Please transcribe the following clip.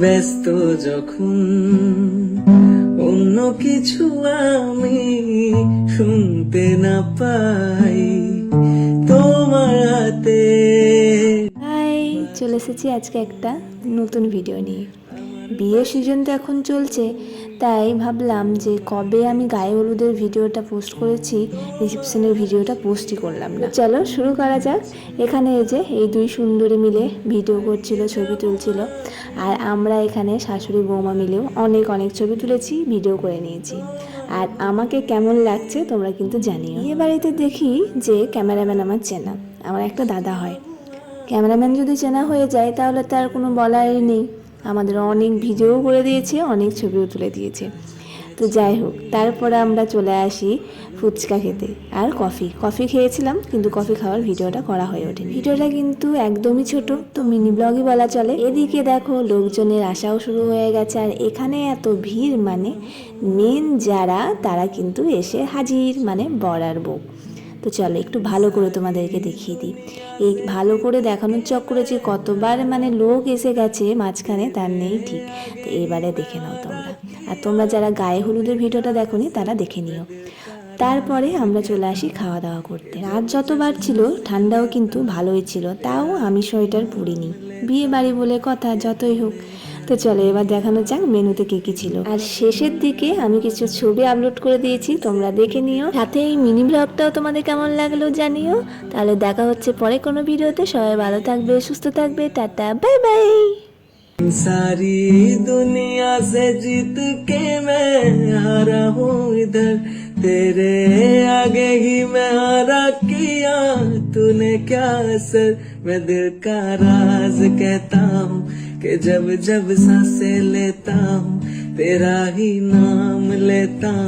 ব্যস্ত যখন অন্য কিছু আমি শুনতে না পাই তোমার হাতে। চলে এসেছি আজকে একটা নতুন ভিডিও নিয়ে। বিয়ের সিজন তো এখন চলছে, তাই ভাবলাম যে কবে আমি গায়ে হলুদের ভিডিওটা পোস্ট করেছি রিসেপশনের ভিডিওটা পোস্টই করলাম না। চলো শুরু করা যাক। এখানে এই যে এই দুই সুন্দরী মিলে ভিডিও করছিল, ছবি তুলছিল, আর আমরা এখানে শাশুড়ি বৌমা মিলেও অনেক অনেক ছবি তুলেছি ভিডিও করে নিয়েছি। আর আমাকে কেমন লাগছে তোমরা কিন্তু জানিও। বিয়ে বাড়িতে দেখি যে ক্যামেরাম্যান আমার চেনা, আমার একটা দাদা হয়। ক্যামেরাম্যান যদি চেনা হয়ে যায় তাহলে তার কোনো বলারই নেই। আমাদের অনেক ভিডিও করে দিয়েছে, অনেক ছবিও তুলে দিয়েছে। তো যাই হোক, তারপরে আমরা চলে আসি ফুচকা খেতে আর কফি। কফি খেয়েছিলাম, কিন্তু কফি খাওয়ার ভিডিওটা করা হয়ে ওঠেনি। ভিডিওটা কিন্তু একদমই ছোট, তো মিনি ব্লগই বলা চলে। এদিকে দেখো, লোকজনের আসাও শুরু হয়ে গেছে, আর এখানে এত ভিড় মানে মেন যারা, তারা কিন্তু এসে হাজির মানে বর আর বউ। তো চলো, একটু ভালো করে তোমাদেরকে দেখিয়ে দিই। এই ভালো করে দেখানোর চক্করে যে কতবার মানে লোক এসে গেছে মাঝখানে, তার নেই ঠিক। তো এবারে দেখে নাও তোমরা। আর তোমরা যারা গায়ে হলুদের ভিডিওটা দেখোনি, তারা দেখে নিও। তারপরে আমরা চলে আসি খাওয়া দাওয়া করতে। রাত যতবার ছিল, ঠান্ডাও কিন্তু ভালোই ছিল। তাও আমি সোয়েটার পরিনি বিয়ে বাড়ি বলে কথা, যতই হোক। তো চলো এবার দেখানো যাক মেনুতে কি কি ছিল আর শেষের দিকে আমি কিছু ছবি আপলোড করে দিয়েছি তোমরা দেখে নিও সাথে এই মিনি ব্লগটাও তোমাদের কেমন লাগলো জানিও তাহলে দেখা হচ্ছে পরে কোনো ভিডিওতে সবাই ভালো থাকবে সুস্থ থাকবে টাটা বাই বাই सारी दुनिया से जीत के मैं हारा हूँ इधर तेरे आगे ही मैं हारा किया, तूने क्या असर? मैं दिल का राज कहता हूँ कि जब जब साँसें लेता हूँ, तेरा ही नाम लेता हूँ।